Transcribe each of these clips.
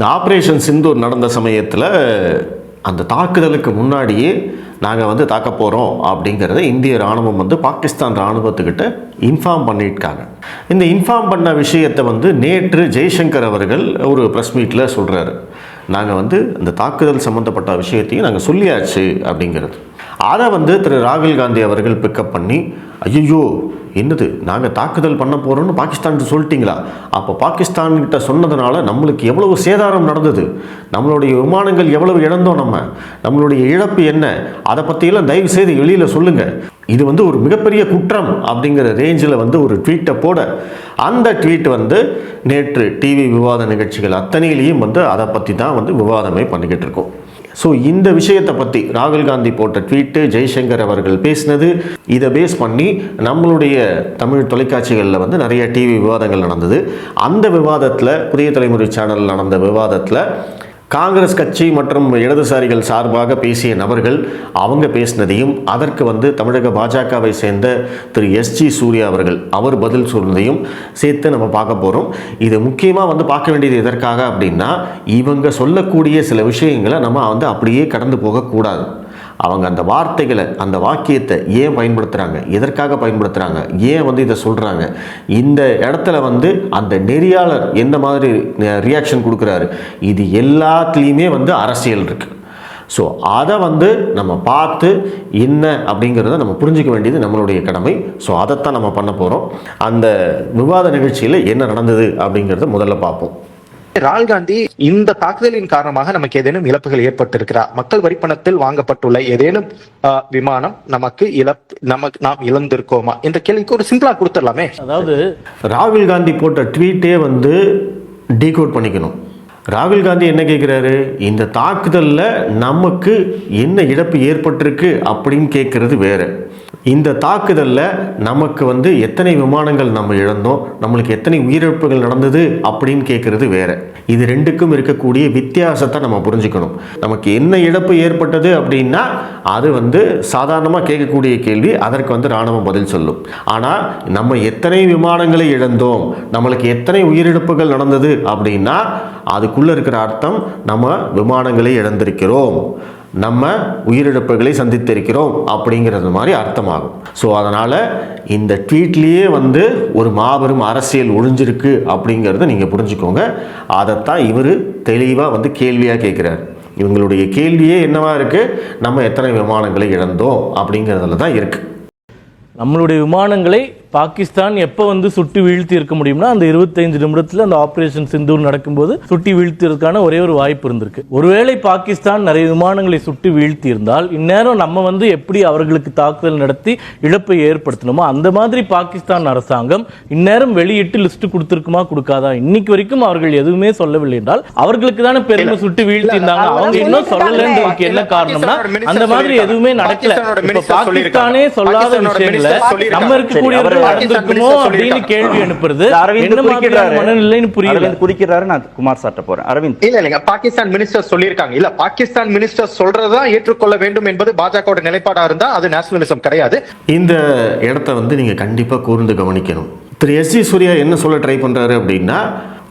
இந்த ஆப்ரேஷன் சிந்தூர் நடந்த சமயத்தில் அந்த தாக்குதலுக்கு முன்னாடியே நாங்கள் வந்து தாக்க போகிறோம் அப்படிங்கிறத இந்திய ராணுவம் வந்து பாகிஸ்தான் ராணுவத்துக்கிட்ட இன்ஃபார்ம் பண்ணியிருக்காங்க. இந்த இன்ஃபார்ம் பண்ண விஷயத்தை வந்து நேற்று ஜெய்சங்கர் அவர்கள் ஒரு ப்ரெஸ் மீட்டில் சொல்கிறாரு நாங்கள் வந்து இந்த தாக்குதல் சம்மந்தப்பட்ட விஷயத்தையும் நாங்கள் சொல்லியாச்சு அப்படிங்கிறது. அதை வந்து திரு ராகுல் காந்தி அவர்கள் பிக்கப் பண்ணி ஐயோ என்னது நாங்கள் தாக்குதல் பண்ண போகிறோம்னு பாகிஸ்தான் சொல்லிட்டீங்களா? அப்போ பாகிஸ்தான்கிட்ட சொன்னதுனால நம்மளுக்கு எவ்வளவு சேதாரம் நடந்தது? நம்மளுடைய விமானங்கள் எவ்வளவு இழந்தோம் நம்ம? நம்மளுடைய இழப்பு என்ன? அதை பற்றியெல்லாம் தயவு செய்து வெளியில் சொல்லுங்கள் இது வந்து ஒரு மிகப்பெரிய குற்றம் அப்படிங்கிற ரேஞ்சில் வந்து ஒரு ட்வீட்டை போட அந்த ட்வீட் வந்து நேற்று டிவி விவாத நிகழ்ச்சிகள் அத்தனையிலையும் வந்து அதை பற்றி தான் வந்து விவாதமே பண்ணிக்கிட்டு இருக்கோம். ஸோ இந்த விஷயத்தை பற்றி ராகுல் காந்தி போட்ட ட்வீட்டு ஜெய்சங்கர் அவர்கள் பேசினது இதை பேஸ் பண்ணி நம்மளுடைய தமிழ் தொலைக்காட்சிகளில் வந்து நிறைய டிவி விவாதங்கள் நடந்தது. அந்த விவாதத்தில் புதிய தலைமுறை சேனலில் நடந்த விவாதத்தில் காங்கிரஸ் கட்சி மற்றும் இடதுசாரிகள் சார்பாக பேசிய நபர்கள் அவங்க பேசினதையும் அதற்கு வந்து தமிழக பாஜகவை சேர்ந்த திரு எஸ்ஜி சூர்யா அவர்கள் அவர் பதில் சொன்னதையும் சேர்த்து நம்ம பார்க்க போகிறோம் இது முக்கியமாக வந்து பார்க்க வேண்டியது எதற்காக அப்படின்னா இவங்க சொல்லக்கூடிய சில விஷயங்களை நம்ம வந்து அப்படியே கடந்து போகக்கூடாது. அவங்க அந்த வார்த்தைகளை அந்த வாக்கியத்தை ஏன் பயன்படுத்துகிறாங்க எதற்காக பயன்படுத்துகிறாங்க ஏன் வந்து இதை சொல்கிறாங்க இந்த இடத்துல வந்து அந்த நெறியாளர் எந்த மாதிரி ரியாக்ஷன் கொடுக்குறாரு? இது எல்லாத்துலேயுமே வந்து அரசியல் இருக்குது ஸோ அதை வந்து நம்ம பார்த்து என்ன அப்படிங்கிறத நம்ம புரிஞ்சிக்க வேண்டியது நம்மளுடைய கடமை. ஸோ அதைத்தான் நம்ம பண்ண போகிறோம் அந்த விவாத நிகழ்ச்சியில் என்ன நடந்தது அப்படிங்கிறத முதல்ல பார்ப்போம். ராகுல் காந்தி இந்த தாக்குதலின் காரணமாக நமக்கு ஏதேனும் இழப்புகள் ஏற்பட்டிருக்கிறா மக்கள் வரிப்பணத்தில் வாங்கப்பட்டுள்ள ஏதேனும் விமானம் நமக்கு இழப் நமக்கு நாம் இழந்திருக்கோமா? என்ற கேள்விக்கு ஒரு சிம்பிளா கொடுத்துடலாமே. அதாவது ராகுல் காந்தி போட்ட ட்வீட்டே வந்து டீகோட் பண்ணிக்கணும். ராகுல் காந்தி என்ன கேட்குறாரு இந்த தாக்குதலில் நமக்கு என்ன இழப்பு ஏற்பட்டிருக்கு அப்படின்னு கேட்குறது வேற. இந்த தாக்குதலில் நமக்கு வந்து எத்தனை விமானங்கள் நம்ம இழந்தோம் நம்மளுக்கு எத்தனை உயிரிழப்புகள் நடந்தது அப்படின்னு கேட்குறது வேற. இது ரெண்டுக்கும் இருக்கக்கூடிய வித்தியாசத்தை நம்ம புரிஞ்சுக்கணும். நமக்கு என்ன இழப்பு ஏற்பட்டது அப்படின்னா அது வந்து சாதாரணமாக கேட்கக்கூடிய கேள்வி அதற்கு வந்து ராணுவம் பதில் சொல்லும். ஆனால் நம்ம எத்தனை விமானங்களை இழந்தோம் நம்மளுக்கு எத்தனை உயிரிழப்புகள் நடந்தது அப்படின்னா அதுக்குள்ளே இருக்கிற அர்த்தம் நம்ம விமானங்களை இழந்திருக்கிறோம். நம்ம உயிரிழப்புகளை சந்தித்திருக்கிறோம் அப்படிங்கிறது மாதிரி அர்த்தமாகும். ஸோ அதனால் இந்த ட்வீட்லேயே வந்து ஒரு மாபெரும் அரசியல் ஒழிஞ்சிருக்கு அப்படிங்கிறத நீங்கள் புரிஞ்சுக்கோங்க. அதைத்தான் இவர் தெளிவாக வந்து கேள்வியாக கேட்குறாரு இவங்களுடைய கேள்வியே என்னவாக இருக்குது நம்ம எத்தனை விமானங்களை இழந்தோம் அப்படிங்கிறதுல தான் இருக்குது நம்மளுடைய விமானங்களை பாகிஸ்தான் எப்போ வந்து சுட்டு வீழ்த்தி இருக்க முடியும்னா அந்த இருபத்தைந்து நிமிடத்தில் அந்த ஆபரேஷன் சிந்தூர் நடக்கும்போது சுட்டி வீழ்த்தியதற்கான ஒரே ஒரு வாய்ப்பு இருந்திருக்கு. ஒருவேளை பாகிஸ்தான் நிறைய விமானங்களை சுட்டு வீழ்த்தி இருந்தால் இந்நேரம் நம்ம வந்து எப்படி அவர்களுக்கு தாக்குதல் நடத்தி இழப்பை ஏற்படுத்தணுமோ அந்த மாதிரி பாகிஸ்தான் அரசாங்கம் இந்நேரம் வெளியிட்டு லிஸ்ட் கொடுத்திருக்குமா கொடுக்காதா? இன்னைக்கு வரைக்கும் அவர்கள் எதுவுமே சொல்லவில்லை என்றால் அவர்களுக்கு தானே பெருமை சுட்டு வீழ்த்தி இருந்தாங்க அவங்க இன்னும் சொல்லலன்றதுக்கு என்ன காரணம்னா அந்த மாதிரி எதுவுமே நடக்கல. பாகிஸ்தானே சொல்லாத விஷயங்களை நம்ம இருக்கக்கூடிய நடந்திருக்குமோ அப்படின்னு கேள்வி அனுப்புறது. அரவிந்த் என்ன மாதிரியான குறிக்கிறாரு. மனநிலைன்னு புரியல. அரவிந்த் குறிக்கிறாரு நான் குமார் சார்ட்ட போறேன். அரவிந்த். இல்ல இல்லைங்க பாகிஸ்தான் மினிஸ்டர் சொல்லியிருக்காங்க. இல்ல பாகிஸ்தான் மினிஸ்டர் சொல்றதுதான் ஏற்றுக்கொள்ள வேண்டும் என்பது பாஜகவோட நிலைப்பாடா இருந்தா அது நேஷனலிசம் கிடையாது. இந்த இடத்த வந்து நீங்கள் கண்டிப்பாக கூர்ந்து கவனிக்கணும். திரு எஸ் ஜி சூர்யா என்ன சொல்ல ட்ரை பண்ணுறாரு அப்படின்னா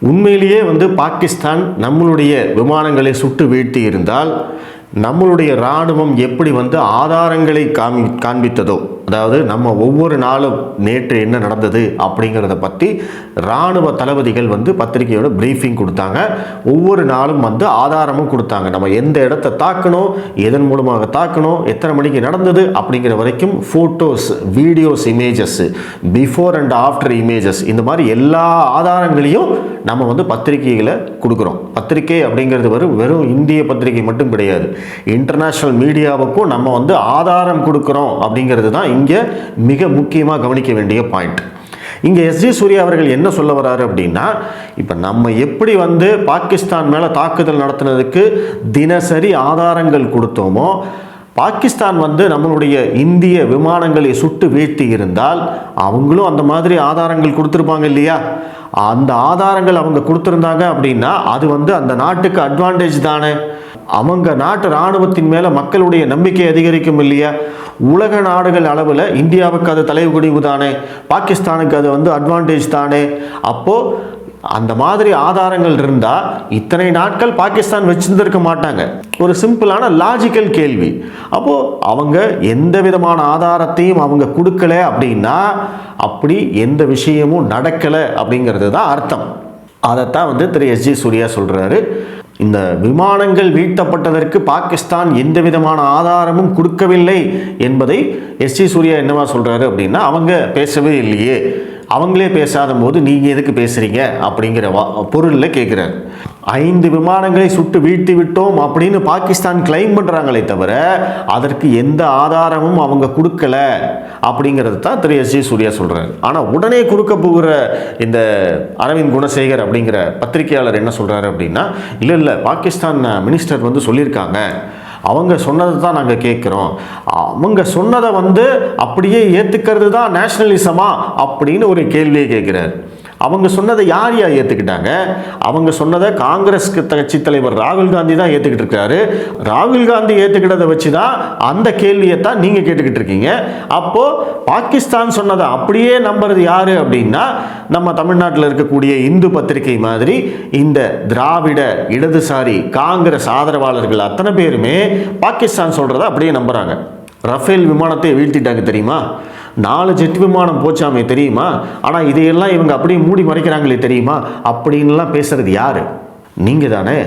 உண்மையிலேயே வந்து பாகிஸ்தான் நம்மளுடைய விமானங்களை சுட்டு வீழ்த்தி இருந்தால் நம்மளுடைய இராணுவம் எப்படி வந்து ஆதாரங்களை காமி காண்பித்ததோ அதாவது நம்ம ஒவ்வொரு நாளும் நேற்று என்ன நடந்தது அப்படிங்கிறத பற்றி இராணுவ தளபதிகள் வந்து பத்திரிகையோட ப்ரீஃபிங் கொடுத்தாங்க. ஒவ்வொரு நாளும் வந்து ஆதாரமும் கொடுத்தாங்க. நம்ம எந்த இடத்த தாக்கணும் எதன் மூலமாக தாக்கணும் எத்தனை மணிக்கு நடந்தது அப்படிங்கிற வரைக்கும் photos videos images before and after images இந்த மாதிரி எல்லா ஆதாரங்களையும் நம்ம வந்து பத்திரிகைகளை கொடுக்குறோம். பத்திரிகை அப்படிங்கிறது வரும் வெறும் இந்திய பத்திரிகை மட்டும் கிடையாது. இன்டர்நேஷ்னல் மீடியாவுக்கும் நம்ம வந்து ஆதாரம் கொடுக்குறோம் அப்படிங்கிறது தான் இங்கே மிக முக்கியமாக கவனிக்க வேண்டிய பாயிண்ட் இங்கே எஸ் ஜி சூர்யா அவர்கள் என்ன சொல்ல வர்றாரு அப்படின்னா இப்போ நம்ம எப்படி வந்து பாகிஸ்தான் மேலே தாக்குதல் நடத்துனதுக்கு தினசரி ஆதாரங்கள் கொடுத்தோமோ பாகிஸ்தான் வந்து நம்மளுடைய இந்திய விமானங்களை சுட்டு வீழ்த்தி இருந்தால் அவங்களும் அந்த மாதிரி ஆதாரங்கள் கொடுத்துருப்பாங்க இல்லையா? அந்த ஆதாரங்கள் அவங்க கொடுத்துருந்தாங்க அப்படின்னா அது வந்து அந்த நாட்டுக்கு அட்வான்டேஜ் தானே. அவங்க நாட்டு இராணுவத்தின் மேலே மக்களுடைய நம்பிக்கை அதிகரிக்கும் இல்லையா? உலக நாடுகள் அளவில் இந்தியாவுக்கு அது தலைகுடிவு தானே? பாகிஸ்தானுக்கு அது வந்து அட்வான்டேஜ் தானே? அப்போது அந்த மாதிரி ஆதாரங்கள் இருந்தால் இத்தனை நாட்கள் பாகிஸ்தான் வச்சுருந்துருக்க மாட்டாங்க. ஒரு சிம்பிளான லாஜிக்கல் கேள்வி. அப்போது அவங்க எந்த விதமான ஆதாரத்தையும் அவங்க கொடுக்கல அப்படின்னா அப்படி எந்த விஷயமும் நடக்கலை அப்படிங்கிறது தான் அர்த்தம். அதைத்தான் வந்து திரு எஸ்ஜி சூர்யா சொல்கிறாரு இந்த விமானங்கள் வீழ்த்தப்பட்டதற்கு பாகிஸ்தான் எந்த விதமான ஆதாரமும் கொடுக்கவில்லை என்பதை எஸ் சி சூர்யா என்னவா சொல்கிறாரு அப்படின்னா அவங்க பேசவே இல்லையே. அவங்களே பேசாத போது நீங்கள் எதுக்கு பேசுகிறீங்க அப்படிங்கிற வா பொருளில் கேட்குறாரு ஐந்து விமானங்களை சுட்டு வீழ்த்தி விட்டோம் அப்படின்னு பாகிஸ்தான் கிளைம் பண்ணுறாங்களே தவிர அதற்கு எந்த ஆதாரமும் அவங்க கொடுக்கல அப்படிங்கிறது தான் திரு எஸ் ஜி சூர்யா சொல்கிறார் ஆனால் உடனே கொடுக்க போகிற இந்த அரவிந்த் குணசேகர் அப்படிங்கிற பத்திரிகையாளர் என்ன சொல்கிறாரு அப்படின்னா இல்லை இல்லை பாகிஸ்தான் மினிஸ்டர் வந்து சொல்லியிருக்காங்க. அவங்க சொன்னதை தான் நாங்கள் கேட்குறோம் அவங்க சொன்னதை வந்து அப்படியே ஏற்றுக்கிறது தான் நேஷ்னலிசமா அப்படின்னு ஒரு கேள்வியை கேட்குறாரு அவங்க சொன்னதை யார் யார் ஏற்றுக்கிட்டாங்க அவங்க சொன்னதை காங்கிரஸ் கட்சி தலைவர் ராகுல் காந்தி தான் ஏற்றுக்கிட்டு இருக்காரு. ராகுல் காந்தி ஏற்றுக்கிட்டதை வச்சு தான் அந்த கேள்வியை தான் நீங்கள் கேட்டுக்கிட்டு இருக்கீங்க. அப்போது பாகிஸ்தான் சொன்னதை அப்படியே நம்புறது யார் அப்படின்னா நம்ம தமிழ்நாட்டில் இருக்கக்கூடிய இந்து பத்திரிகை மாதிரி இந்த திராவிட இடதுசாரி காங்கிரஸ் ஆதரவாளர்கள் அத்தனை பேருமே பாகிஸ்தான் சொல்கிறத அப்படியே நம்புகிறாங்க ரஃபேல் விமானத்தை வீழ்த்திட்டாங்க தெரியுமா? நாலு ஜெட் விமானம் போச்சாமே தெரியுமா? ஆனால் இதையெல்லாம் இவங்க அப்படியே மூடி மறைக்கிறாங்களே தெரியுமா? அப்படின்லாம் பேசுறது யாரு? நீங்கள் தானே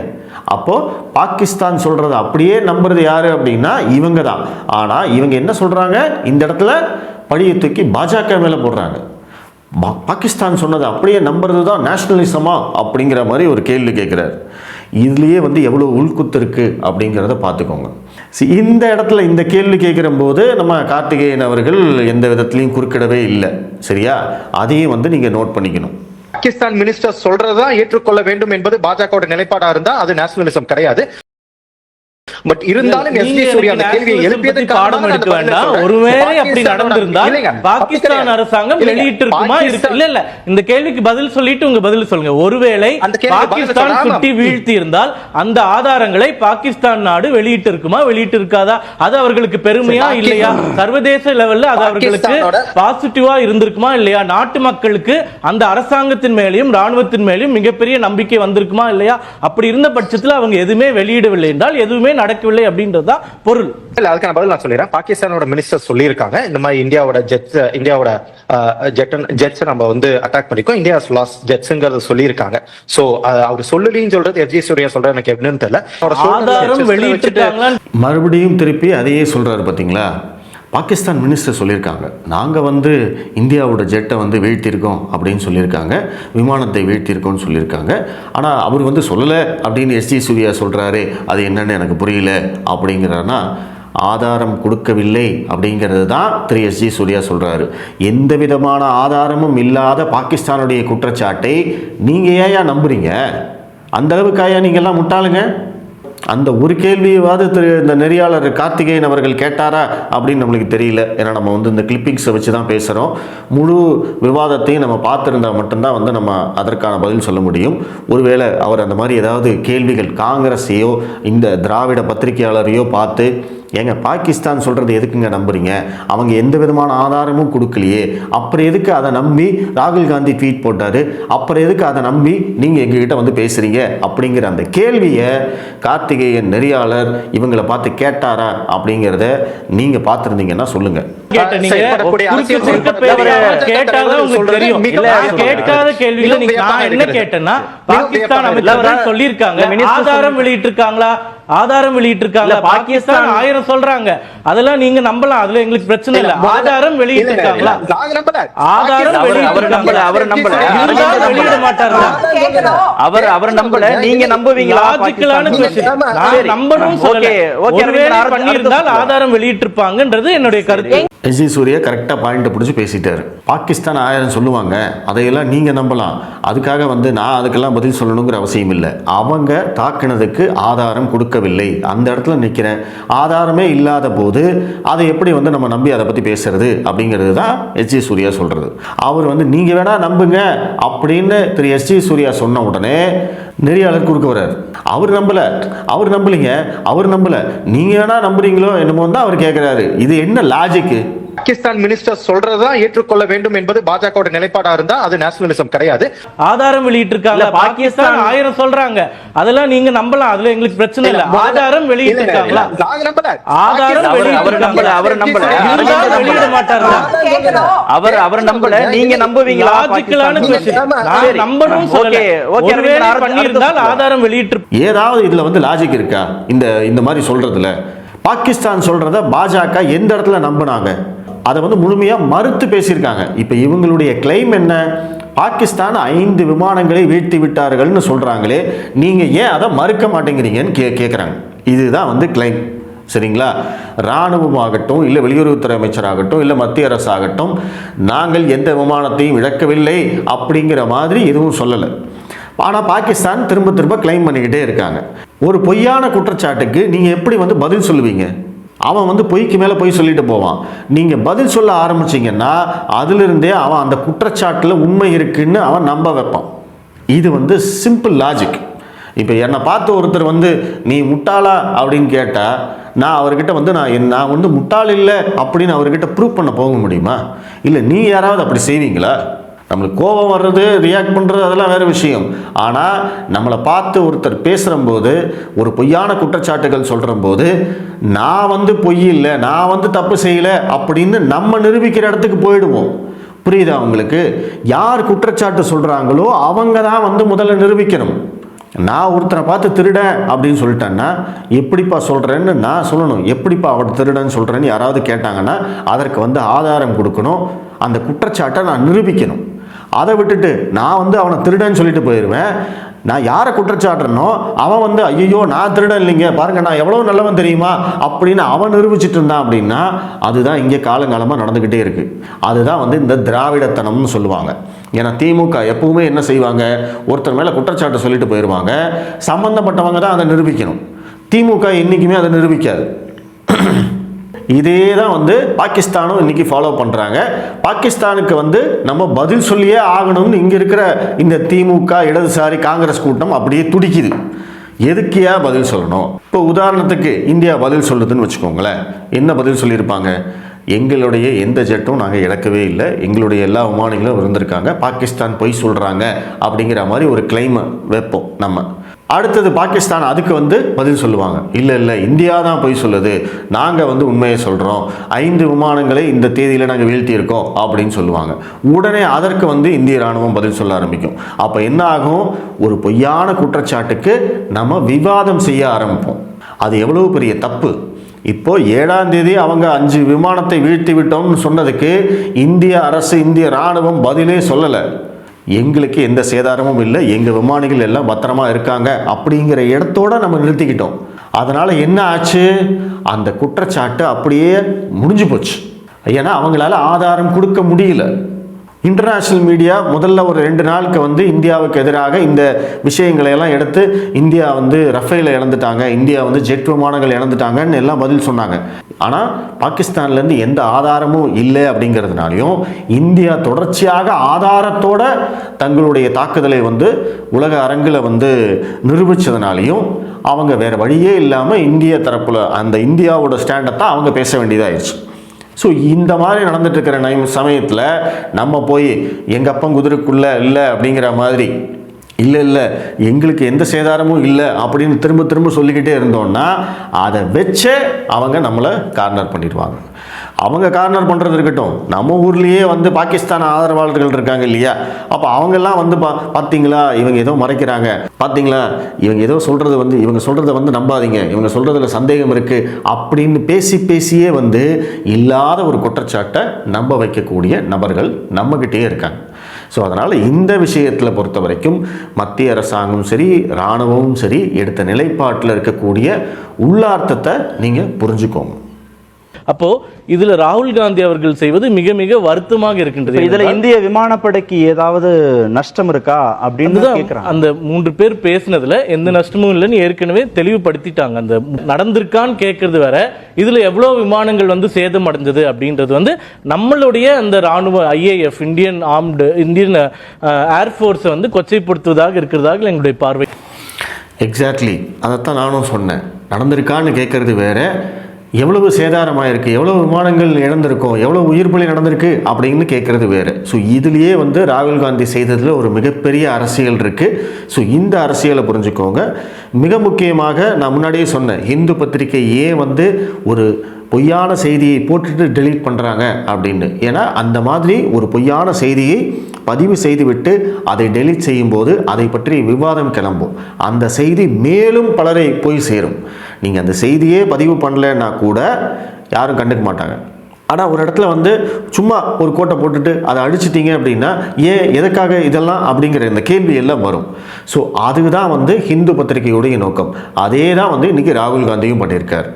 அப்போது பாகிஸ்தான் சொல்கிறத அப்படியே நம்புறது யாரு அப்படின்னா இவங்க தான் ஆனால் இவங்க என்ன சொல்கிறாங்க இந்த இடத்துல பழியை தூக்கி பாஜக மேலே போடுறாங்க. பாகிஸ்தான் சொன்னதை அப்படியே நம்புறது தான் நேஷனலிசமா அப்படிங்கிற மாதிரி ஒரு கேள்வி கேட்குறாரு. இதுலேயே வந்து எவ்வளோ உள்குத்து இருக்குது அப்படிங்கிறத பார்த்துக்கோங்க. See, இந்த இடத்துல இந்த கேள்வி கேட்குறம்போது நம்ம கார்த்திகேயன் அவர்கள் எந்த விதத்துலையும் குறுக்கிடவே இல்லை. சரியா? அதையும் வந்து நீங்கள் நோட் பண்ணிக்கணும். பாகிஸ்தான் மினிஸ்டர் சொல்றதுதான் ஏற்றுக்கொள்ள வேண்டும் என்பது பாஜகவோட நிலைப்பாடா இருந்தா அது நேஷனலிசம் கிடையாது. பட் இருந்தாலும் எஸ் சூர்யா அந்த கேள்வியை பாடம் எடுக்க வேண்டாம். ஒருவேளை அப்படி நடந்திருந்தால் பாகிஸ்தான் அரசாங்கம் வெளியிட்டு இருக்குமா இருக்கு? இல்ல இல்ல. இந்த கேள்விக்கு பதில் சொல்லிட்டு உங்க பதில் சொல்லுங்க. ஒருவேளை பாகிஸ்தான் சுட்டி வீழ்த்தி இருந்தால் அந்த ஆதாரங்களை பாகிஸ்தான் நாடு வெளியிட்டு இருக்குமா வெளியிட்டு இருக்காதா அது அவர்களுக்கு பெருமையா இல்லையா? சர்வதேச லெவல்ல அது அவர்களுக்கு பாசிட்டிவா இருந்திருக்குமா இல்லையா? நாட்டு மக்களுக்கு அந்த அரசாங்கத்தின் மேலேயும் ராணுவத்தின் மேலேயும் மிகப்பெரிய நம்பிக்கை வந்திருக்குமா இல்லையா? அப்படி இருந்த பட்சத்தில் அவங்க எதுவுமே வெளியிடவில்லை என்றால் எதுவுமே நடக்கவில்லை அப்படின்றதுதான் பொருள். இல்ல அதுக்கு நான் பதில் நான் சொல்லிடுறேன். பாகிஸ்தானோட மினிஸ்டர் சொல்லியிருக்காங்க. இந்த மாதிரி இந்தியாவோட ஜெட்ஸ் இந்தியாவோட ஜெட் ஜெட்ஸ் நம்ம வந்து அட்டாக் பண்ணிக்கோ இந்தியா லாஸ் ஜெட்ஸ்ங்கிறத சொல்லியிருக்காங்க. சோ அவர் சொல்லலின்னு சொல்றது எஸ். ஜி. சூர்யா சொல்றது எனக்கு எப்படின்னு தெரியல. மறுபடியும் திருப்பி அதையே சொல்கிறாரு பார்த்தீங்களா பாகிஸ்தான் மினிஸ்டர் சொல்லியிருக்காங்க. நாங்கள் வந்து இந்தியாவோட ஜெட்டை வந்து வீழ்த்தியிருக்கோம் அப்படின்னு சொல்லியிருக்காங்க. விமானத்தை வீழ்த்தியிருக்கோம்னு சொல்லியிருக்காங்க. ஆனால் அவர் வந்து சொல்லலை அப்படின்னு எஸ்டி சூர்யா சொல்கிறாரு அது என்னன்னு எனக்கு புரியல அப்படிங்கிறாருன்னா ஆதாரம் கொடுக்கவில்லை அப்படிங்கிறது தான் திரு எஸ்ஜி சூர்யா சொல்கிறாரு எந்த விதமான ஆதாரமும் இல்லாத பாகிஸ்தானுடைய குற்றச்சாட்டை நீங்கள் ஏயா நம்புறீங்க? அந்த அளவுக்காயா நீங்கள்லாம் முட்டாளுங்க? அந்த ஒரு கேள்வியாவது திரு இந்த நெறியாளர் கார்த்திகேயன் அவர்கள் கேட்டாரா அப்படின்னு நம்மளுக்கு தெரியல. ஏன்னா நம்ம வந்து இந்த கிளிப்பிங்ஸை வச்சு தான் பேசுகிறோம் முழு விவாதத்தையும் நம்ம பார்த்துருந்தா மட்டும்தான் வந்து நம்ம அதற்கான பதில் சொல்ல முடியும். ஒருவேளை அவர் அந்த மாதிரி ஏதாவது கேள்விகள் காங்கிரஸையோ இந்த திராவிட பத்திரிகையாளரையோ பார்த்து ஏங்க பாகிஸ்தான் சொல்கிறது எதுக்குங்க நம்புறீங்க? அவங்க எந்த விதமான ஆதாரமும் கொடுக்கலையே. அப்புறம் எதுக்கு அதை நம்பி ராகுல் காந்தி ட்வீட் போட்டார்? அப்புறம் எதுக்கு அதை நம்பி நீங்கள் எங்ககிட்ட வந்து பேசுகிறீங்க அப்படிங்கிற அந்த கேள்வியை கார்த்திகேயன் நெறியாளர் இவங்களை பார்த்து கேட்டாரா அப்படிங்கிறத நீங்கள் பார்த்துருந்தீங்கன்னா சொல்லுங்கள். சொல்லியிருக்காங்க. ஆதாரம் சொல்லி- வெளியிட்டு இருக்காங்களா ஆதாரம் வெளியிட்டு இருக்காங்க இல்ல, பாகிஸ்தான் ஆயிரம் சொல்றாங்க. அதெல்லாம் நீங்க நம்பலாம். அதுல எங்களுக்கு பிரச்சனை இல்ல. ஆதாரம் வெளியிட்டு இருக்காங்களா நாங்க நம்பல. ஆதாரம் அவர் நம்பல அவர் நம்பல. வெளியிட மாட்டாரா? அவர் அவர் நம்பல. நீங்க நம்புவீங்களா லாஜிக்கலான. நம்பணும் ஓகே, ஓகே, பண்ணியிருந்தால் ஆதாரம் வெளியிட்டிருப்பாங்கன்றது என்னுடைய கருத்து. எஸ்ஜி சூர்யா கரெக்டாக பாயிண்ட்டை பிடிச்சி பேசிட்டாரு. பாகிஸ்தான் ஆயிரம் சொல்லுவாங்க. அதையெல்லாம் நீங்கள் நம்பலாம். அதுக்காக வந்து நான் அதுக்கெல்லாம் பதில் சொல்லணுங்கிற அவசியம் இல்லை. அவங்க தாக்கினதுக்கு ஆதாரம் கொடுக்கவில்லை அந்த இடத்துல நிற்கிறேன் ஆதாரமே இல்லாத போது அதை எப்படி வந்து நம்ம நம்பி அதை பற்றி பேசுறது அப்படிங்கிறது தான் எஸ்ஜி சூர்யா சொல்கிறது அவர் வந்து நீங்கள் வேணால் நம்புங்க அப்படின்னு திரு எஸ் ஜி சூர்யா சொன்ன உடனே நெறியாளர் குறுக்க வர்றார். அவர் நம்பல. அவர் நம்பலைங்க. அவர் நம்பல. நீங்கள் வேணால் நம்புறீங்களோ என்னமோ தான் அவர் கேட்குறாரு இது என்ன லாஜிக்கு பாகிஸ்தான் மினிஸ்டர் சொல்றதுதான் ஏற்றுக்கொள்ள வேண்டும் என்பது பாஜகவோட நிலைப்பாடா இருந்தா அது நேஷனலிசம் கிடையாது. ஆதாரம் வெளியிட்டு இருக்காங்க இல்ல, பாகிஸ்தான் ஆயிரம் சொல்றாங்க. அதெல்லாம் நீங்க நம்பலாம். அதுல எங்களுக்கு பிரச்சனை இல்ல ஆதாரம் வெளியிட்டு இல்ல, இல்ல, இருக்காங்களா இல்ல, நாங்க நம்பல. ஆதாரம் அவர் நம்பல அவர் நம்பல. வெளியிட மாட்டாரா அவர் அவர் நம்பல. நீங்க நம்புவீங்களா லாஜிக்கலான. நம்பணும் ஓகே சொல்லல. ஓகே பண்ணியிருந்தால் ஆதாரம் வெளியிட்டு ஏதாவது இதில் வந்து லாஜிக் இருக்கா? இந்த இந்த மாதிரி சொல்கிறதுல பாகிஸ்தான் சொல்கிறத பாஜக எந்த இடத்துல நம்பினாங்க? அதை வந்து முழுமையாக மறுத்து பேசியிருக்காங்க. இப்போ இவங்களுடைய கிளைம் என்ன? பாகிஸ்தான் ஐந்து விமானங்களை வீழ்த்தி விட்டார்கள்னு சொல்கிறாங்களே நீங்கள் ஏன் அதை மறுக்க மாட்டேங்கிறீங்கன்னு கே கேட்குறாங்க இதுதான் வந்து கிளைம் சரிங்களா? இராணுவமாகட்டும் இல்லை வெளியுறவுத்துறை அமைச்சராகட்டும் இல்லை மத்திய அரசாகட்டும் நாங்கள் எந்த விமானத்தையும் இழக்கவில்லை அப்படிங்கிற மாதிரி எதுவும் சொல்லலை. ஆனால் பாகிஸ்தான் திரும்ப திரும்ப கிளைம் பண்ணிக்கிட்டே இருக்காங்க. ஒரு பொய்யான குற்றச்சாட்டுக்கு நீங்கள் எப்படி வந்து பதில் சொல்லுவீங்க? அவன் வந்து பொய்க்கு மேலே பொய் சொல்லிட்டு போவான். நீங்கள் பதில் சொல்ல ஆரம்பிச்சீங்கன்னா அதிலிருந்தே அவன் அந்த குற்றச்சாட்டில் உண்மை இருக்குன்னு அவன் நம்ப வைப்பான். இது வந்து சிம்பிள் லாஜிக் இப்போ என்னை பார்த்து ஒருத்தர் வந்து நீ முட்டாளா? அப்படின்னு கேட்டால் நான் அவர்கிட்ட வந்து நான் நான் வந்து முட்டாள் இல்லை அப்படின்னு அவர்கிட்ட ப்ரூவ் பண்ண போக முடியுமா? இல்லை நீ யாராவது அப்படி செய்வீங்களா? நம்மளுக்கு கோபம் வர்றது ரியாக்ட் பண்ணுறது அதெல்லாம் வேறு விஷயம். ஆனால் நம்மளை பார்த்து ஒருத்தர் பேசுகிறம்போது ஒரு பொய்யான குற்றச்சாட்டுகள் சொல்கிறம்போது நான் வந்து பொய் இல்லை நான் வந்து தப்பு செய்யலை அப்படின்னு நம்ம நிரூபிக்கிற இடத்துக்கு போயிடுவோம். புரியுதா அவங்களுக்கு யார் குற்றச்சாட்டு சொல்கிறாங்களோ அவங்க தான் வந்து முதல்ல நிரூபிக்கணும். நான் ஒருத்தரை பார்த்து திருடன் அப்படின்னு சொல்லிட்டேன்னா எப்படிப்பா சொல்கிறேன்னு நான் சொல்லணும். எப்படிப்பா அவர் திருடன்னு சொல்கிறேன்னு யாராவது கேட்டாங்கன்னா அதற்கு வந்து ஆதாரம் கொடுக்கணும். அந்த குற்றச்சாட்டை நான் நிரூபிக்கணும். அதை விட்டுட்டு நான் வந்து அவனை திருடன்னு சொல்லிட்டு போயிடுவேன் நான் யாரை குற்றச்சாட்டுறனோ அவன் வந்து ஐயோ நான் திருடன் இல்லைங்க பாருங்க நான் எவ்வளோ நல்லவன் தெரியுமா? அப்படின்னு அவன் நிரூபிச்சிட்டு இருந்தான் அப்படின்னா அதுதான் இங்கே காலங்காலமாக நடந்துக்கிட்டே இருக்கு. அதுதான் வந்து இந்த திராவிடத்தனம்னு சொல்லுவாங்க. ஏன்னா திமுக எப்பவுமே என்ன செய்வாங்க? ஒருத்தர் மேலே குற்றச்சாட்டு சொல்லிட்டு போயிடுவாங்க சம்மந்தப்பட்டவங்க தான் அதை நிரூபிக்கணும். திமுக என்றைக்குமே அதை நிரூபிக்காது. இதே தான் வந்து பாகிஸ்தானும் இன்றைக்கி ஃபாலோ பண்ணுறாங்க பாகிஸ்தானுக்கு வந்து நம்ம பதில் சொல்லியே ஆகணும்னு இங்கே இருக்கிற இந்த திமுக இடதுசாரி காங்கிரஸ் கூட்டம் அப்படியே துடிக்குது. எதுக்கியா பதில் சொல்லணும்? இப்போ உதாரணத்துக்கு இந்தியா பதில் சொல்லுதுன்னு வச்சுக்கோங்களேன். என்ன பதில் சொல்லியிருப்பாங்க? எங்களுடைய எந்த ஜெட்டும் நாங்கள் இழக்கவே இல்லை. எங்களுடைய எல்லா விமானிகளும் இருந்திருக்காங்க. பாகிஸ்தான் பொய் சொல்கிறாங்க அப்படிங்கிற மாதிரி ஒரு கிளைம் வைப்போம் நம்ம. அடுத்தது பாகிஸ்தான் அதுக்கு வந்து பதில் சொல்லுவாங்க. இல்லை இல்லை இந்தியா தான் போய் சொல்லுது. நாங்கள் வந்து உண்மையை சொல்கிறோம் ஐந்து விமானங்களை இந்த தேதியில் நாங்கள் வீழ்த்தியிருக்கோம் அப்படின்னு சொல்லுவாங்க. உடனே அதற்கு வந்து இந்திய ராணுவம் பதில் சொல்ல ஆரம்பிக்கும். அப்போ என்ன ஆகும்? ஒரு பொய்யான குற்றச்சாட்டுக்கு நம்ம விவாதம் செய்ய ஆரம்பிப்போம். அது எவ்வளவு பெரிய தப்பு? இப்போ ஏழாம் தேதி அவங்க அஞ்சு விமானத்தை வீழ்த்தி விட்டோம்னு சொன்னதுக்கு இந்திய அரசு இந்திய ராணுவம் பதிலே சொல்லலை. எங்களுக்கு எந்த சேதாரமும் இல்லை எங்கள் விமானிகள் எல்லாம் பத்திரமா இருக்காங்க அப்படிங்கிற இடத்தோட நம்ம நிறுத்திக்கிட்டோம். அதனால் என்ன ஆச்சு? அந்த குற்றச்சாட்டு அப்படியே முடிஞ்சு போச்சு. ஏன்னா அவங்களால ஆதாரம் கொடுக்க முடியல. இன்டர்நேஷ்னல் மீடியா முதல்ல ஒரு ரெண்டு நாளுக்கு வந்து இந்தியாவுக்கு எதிராக இந்த விஷயங்களை எல்லாம் எடுத்து இந்தியா வந்து ரஃபேல இழந்துட்டாங்க. இந்தியா வந்து ஜெட் விமானங்கள் இழந்துட்டாங்கன்னு எல்லாம் பதில் சொன்னாங்க. ஆனால் பாகிஸ்தான்லேருந்து எந்த ஆதாரமும் இல்லை அப்படிங்கிறதுனாலையும் இந்தியா தொடர்ச்சியாக ஆதாரத்தோட தங்களுடைய தாக்குதலை வந்து உலக அரங்கில் வந்து நிரூபித்ததுனாலையும் அவங்க வேறு வழியே இல்லாமல் இந்திய தரப்பில் அந்த இந்தியாவோட ஸ்டாண்டை தான் அவங்க பேச வேண்டியதாகிடுச்சு ஸோ இந்த மாதிரி நடந்துட்டு இருக்கிற நைம் சமயத்தில் நம்ம போய் எங்கள் அப்பன் குதிரைக்குள்ளே இல்லை அப்படிங்கிற மாதிரி இல்லை இல்லை எங்களுக்கு எந்த சேதாரமும் இல்லை அப்படின்னு திரும்ப திரும்ப சொல்லிக்கிட்டே இருந்தோம்னா அதை வச்சே அவங்க நம்மளை கார்னர் பண்ணிடுவாங்க. அவங்க கார்னர் பண்ணுறது இருக்கட்டும். நம்ம ஊர்லேயே வந்து பாகிஸ்தான் ஆதரவாளர்கள் இருக்காங்க இல்லையா? அப்போ அவங்கெல்லாம் வந்து பா பார்த்தீங்களா இவங்க ஏதோ மறைக்கிறாங்க. பார்த்தீங்களா இவங்க ஏதோ சொல்கிறது வந்து இவங்க சொல்கிறத வந்து நம்பாதீங்க. இவங்க சொல்கிறதுல சந்தேகம் இருக்குது அப்படின்னு பேசி பேசியே வந்து இல்லாத ஒரு குற்றச்சாட்டை நம்ப வைக்கக்கூடிய நபர்கள் நம்மக்கிட்டே இருக்காங்க. ஸோ அதனால் இந்த விஷயத்தில் பொறுத்த வரைக்கும் மத்திய அரசாங்கமும் சரி இராணுவமும் சரி எடுத்த நிலைப்பாட்டில் இருக்கக்கூடிய உள்ளார்த்தத்தை நீங்கள் புரிஞ்சுக்கோங்க. அப்போ இதுல ராகுல் காந்தி அவர்கள் செய்வது மிக மிக வருத்தமாக இருக்கின்றது. இதுல இந்திய விமானப்படைக்கு ஏதாவது நஷ்டம் இருக்கா அப்படின்னு அந்த மூன்று பேர் பேசினதுல எந்த நஷ்டமும் இல்லைன்னு ஏற்கனவே தெளிவுபடுத்திட்டாங்க. அந்த நடந்திருக்கான்னு கேட்கறது வேற இதுல எவ்வளவு விமானங்கள் வந்து சேதம் அடைஞ்சது அப்படின்றது வந்து நம்மளுடைய அந்த ராணுவ ஐஏஎஃப் இந்தியன் ஆர்ம்டு இந்தியன் ஏர்ஃபோர்ஸை வந்து கொச்சைப்படுத்துவதாக இருக்கிறதாக எங்களுடைய பார்வை. எக்ஸாக்ட்லி அதைத்தான் நானும் சொன்னேன். நடந்திருக்கான்னு கேட்குறது வேற எவ்வளவு சேதாரமாயிருக்கு எவ்வளவு விமானங்கள் இழந்திருக்கும் எவ்வளவு உயிர் பலி நடந்திருக்கு அப்படின்னு கேட்குறது வேறு. ஸோ இதுலேயே வந்து ராகுல் காந்தி செய்ததில் ஒரு மிகப்பெரிய அரசியல் இருக்குது ஸோ இந்த அரசியலை புரிஞ்சுக்கோங்க. மிக முக்கியமாக நான் முன்னாடியே சொன்னேன் இந்து பத்திரிகை ஏன் வந்து ஒரு பொய்யான செய்தியை போட்டுட்டு டெலீட் பண்ணுறாங்க அப்படின்னு. ஏன்னா அந்த மாதிரி ஒரு பொய்யான செய்தியை பதிவு செய்துவிட்டு அதை டெலீட் செய்யும்போது அதை பற்றி விவாதம் கிளம்பும். அந்த செய்தி மேலும் பலரை போய் சேரும். நீங்கள் அந்த செய்தியே பதிவு பண்ணலைன்னா கூட யாரும் கண்டுக்க மாட்டாங்க. ஆனால் ஒரு இடத்துல வந்து சும்மா ஒரு கோட்டை போட்டுட்டு அதை அடிச்சிட்டிங்க அப்படின்னா ஏன் எதுக்காக இதெல்லாம் அப்படிங்கிற இந்த கேள்வி எல்லாம் வரும். ஸோ அதுதான் வந்து ஹிந்து பத்திரிகையுடைய நோக்கம். அதே தான் வந்து இன்றைக்கி ராகுல் காந்தியும் பண்ணியிருக்கார்.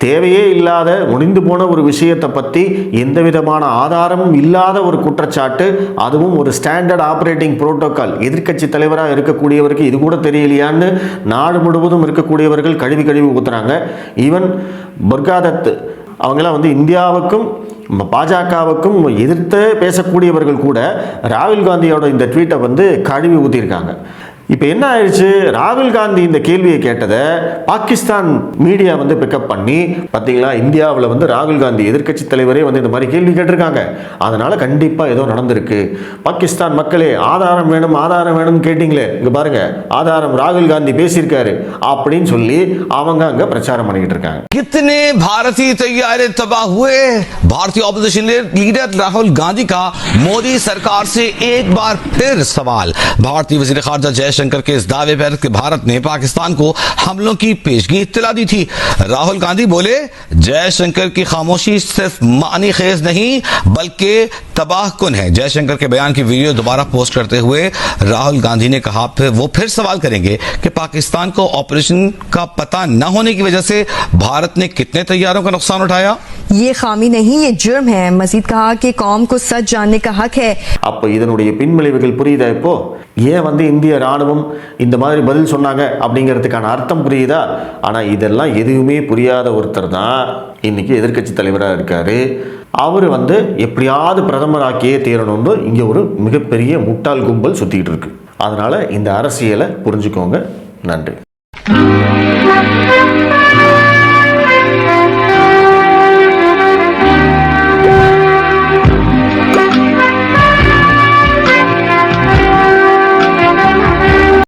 தேவையே இல்லாத முடிந்து போன ஒரு விஷயத்தை பற்றி எந்த விதமான ஆதாரமும் இல்லாத ஒரு குற்றச்சாட்டு அதுவும் ஒரு ஸ்டாண்டர்ட் ஆப்ரேட்டிங் புரோட்டோக்கால் எதிர்க்கட்சி தலைவராக இருக்கக்கூடியவருக்கு இது கூட தெரியலையான்னு நாடு முழுவதும் இருக்கக்கூடியவர்கள் கழுவி கழுவி ஊத்துறாங்க. ஈவன் பர்காதத் அவங்கெல்லாம் வந்து இந்தியாவுக்கும் பாஜகவுக்கும் எதிர்த்து பேசக்கூடியவர்கள் கூட ராகுல் காந்தியோட இந்த ட்வீட்டை வந்து கழுவி ஊற்றியிருக்காங்க இப்போ என்ன ஆயிடுச்சு ராகுல் காந்தி இந்த கேள்வியை கேட்டதை பாகிஸ்தான் மீடியா வந்து பிக்கப் பண்ணி பார்த்தீங்களா இந்தியாவில் வந்து ராகுல் காந்தி எதிர்க்கட்சி தலைவரே வந்து இந்த மாதிரி கேள்வி கேட்டிருக்காங்க அதனால கண்டிப்பாக ஏதோ நடந்திருக்கு பாகிஸ்தான் மக்களே ஆதாரம் வேணும் ஆதாரம் வேணும்னு கேட்டிங்களே இங்கே பாருங்க ஆதாரம் ராகுல் காந்தி பேசியிருக்காரு அப்படின்னு சொல்லி அவங்க அங்கே பிரச்சாரம் பண்ணிக்கிட்டு இருக்காங்க कितने भारतीय तैयारे तबाह हुए भारतीय ऑपोजिशन लीडर राहुल गांधी का मोदी सरकार से एक बार फिर सवाल भारतीय वजीर खारजा जयशंकर के इस दावे पर कि भारत ने पाकिस्तान को हमलों की पेशगी इत्तला दी थी राहुल गांधी बोले जयशंकर की खामोशी सिर्फ मानी खेज नहीं बल्कि तबाह कुन है जयशंकर के बयान की वीडियो दोबारा पोस्ट करते हुए राहुल गांधी ने कहा फिर वो फिर सवाल करेंगे कि पाकिस्तान को ऑपरेशन का पता न होने की वजह से भारत ने कितने तैयारों का नुकसान उठाया ये खामी नहीं ये जुर्म है मजीद कहा कि कौम को सच जानने का हक है அப்போ இதனுடைய பின்விளைவுகள் புரியுதா இப்போ ஏன் வந்து இந்திய ராணுவம் இந்த மாதிரி பதில் சொன்னாங்க அப்படிங்கிறதுக்கான அர்த்தம் புரியுதா? ஆனால் இதெல்லாம் எதுவுமே புரியாத ஒருத்தர் தான் இன்னைக்கு எதிர்க்கட்சி தலைவராக இருக்காரு. அவர் வந்து எப்படியாவது பிரதமராக்கியே தீரணும்னு இங்கே ஒரு மிகப்பெரிய முட்டாள் கும்பல் சுற்றிக்கிட்டு இருக்கு. அதனால் இந்த அரசியலை புரிஞ்சுக்கோங்க. நன்றி.